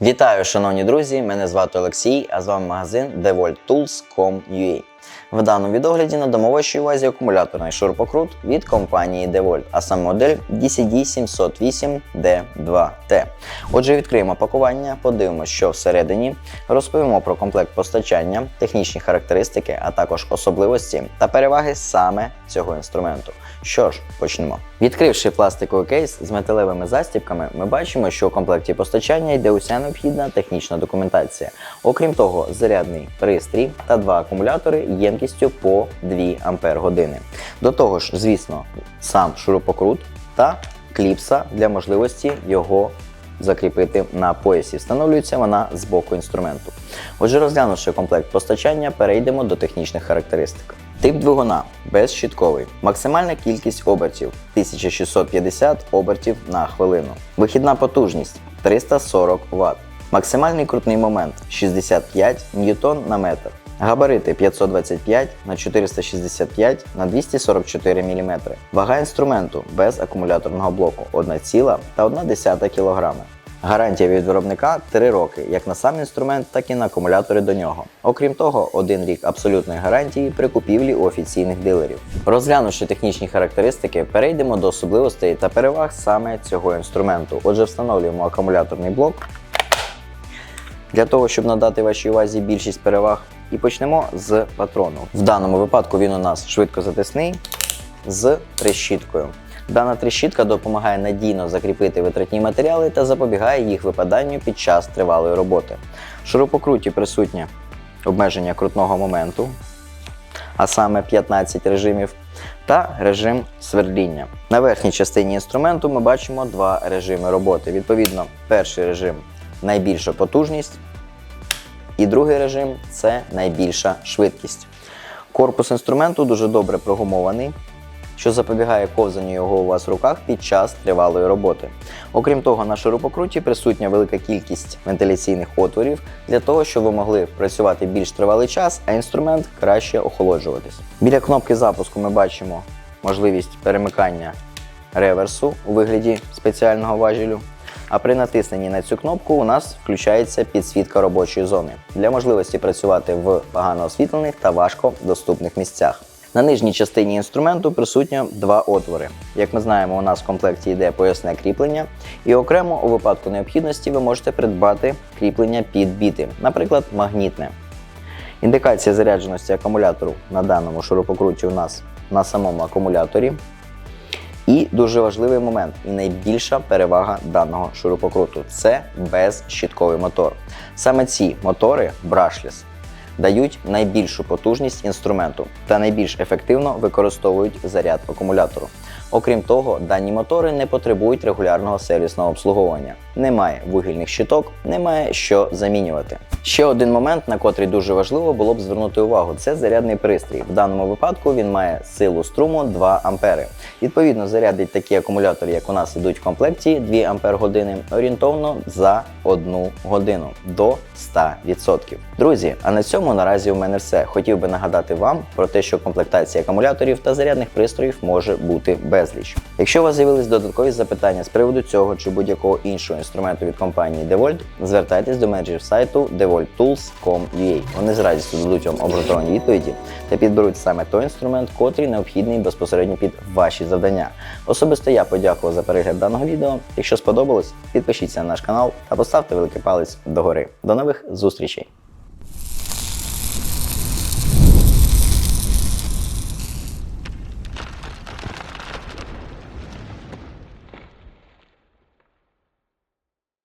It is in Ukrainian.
Вітаю, шановні друзі! Мене звати Олексій, а з вами магазин DeWalt.Tools.com.ua. В даному відогляді надамо вашій увазі акумуляторний шурупокрут від компанії DeWalt, а саме модель DCD708D2T. Отже, відкриємо пакування, подивимося, що всередині, розповімо про комплект постачання, технічні характеристики, а також особливості та переваги саме цього інструменту. Що ж, почнемо. Відкривши пластиковий кейс з металевими застібками, ми бачимо, що у комплекті постачання йде уся необхідна технічна документація. Окрім того, зарядний пристрій та два акумулятори ємкістю по 2 Ампер. До того ж, звісно, сам шурупокрут та кліпса для можливості його закріпити на поясі. Встановлюється вона з боку інструменту. Отже, розглянувши комплект постачання, перейдемо до технічних характеристик. Тип двигуна безщітковий. Максимальна кількість обертів 1650 обертів на хвилину. Вихідна потужність 340 Вт. Максимальний крутний момент 65 ньютон на метр. Габарити 525 на 465 на 244 мм. Вага інструменту без акумуляторного блоку 1,1 кг. Гарантія від виробника 3 роки, як на сам інструмент, так і на акумулятори до нього. Окрім того, один рік абсолютної гарантії при купівлі у офіційних дилерів. Розглянувши технічні характеристики, перейдемо до особливостей та переваг саме цього інструменту. Отже, встановлюємо акумуляторний блок для того, щоб надати вашій увазі більшість переваг. І почнемо з патрону. В даному випадку він у нас швидкозатисний з трещіткою. Дана трещітка допомагає надійно закріпити витратні матеріали та запобігає їх випаданню під час тривалої роботи. В шурупокруті присутнє обмеження крутного моменту, а саме 15 режимів, та режим свердління. На верхній частині інструменту ми бачимо два режими роботи. Відповідно, перший режим найбільша потужність, і другий режим це найбільша швидкість. Корпус інструменту дуже добре прогумований, що запобігає ковзанню його у вас в руках під час тривалої роботи. Окрім того, на шурупокруті присутня велика кількість вентиляційних отворів для того, щоб ви могли працювати більш тривалий час, а інструмент краще охолоджуватись. Біля кнопки запуску ми бачимо можливість перемикання реверсу у вигляді спеціального важелю. А при натисненні на цю кнопку у нас включається підсвітка робочої зони для можливості працювати в погано освітлених та важко доступних місцях. На нижній частині інструменту присутньо два отвори. Як ми знаємо, у нас в комплекті йде поясне кріплення, і окремо у випадку необхідності ви можете придбати кріплення під біти, наприклад, магнітне. Індикація зарядженості акумулятору на даному шурупокруті у нас на самому акумуляторі. Дуже важливий момент, і найбільша перевага даного шурупокруту це безщітковий мотор. Саме ці мотори Brushless дають найбільшу потужність інструменту та найбільш ефективно використовують заряд акумулятору. Окрім того, дані мотори не потребують регулярного сервісного обслуговування. Немає вугільних щиток, немає що замінювати. Ще один момент, на котрий дуже важливо було б звернути увагу, це зарядний пристрій. В даному випадку він має силу струму 2 ампери. Відповідно, зарядить такі акумулятори, як у нас ідуть в комплекті 2 ампер години, орієнтовно за 1 годину до 100%. Друзі, а на цьому наразі у мене все. Хотів би нагадати вам про те, що комплектація акумуляторів та зарядних пристроїв може бути безліч. Якщо у вас з'явились додаткові запитання з приводу цього чи будь-якого іншого інструменту від компанії DeWalt, звертайтесь до менеджерів сайту devolttools.com.ua. Вони з радістю дадуть вам обґрунтовані відповіді та підберуть саме той інструмент, котрий необхідний безпосередньо під ваші завдання. Особисто я подякував за перегляд даного відео. Якщо сподобалось, підпишіться на наш канал та поставте великий палець догори. До нових зустрічей!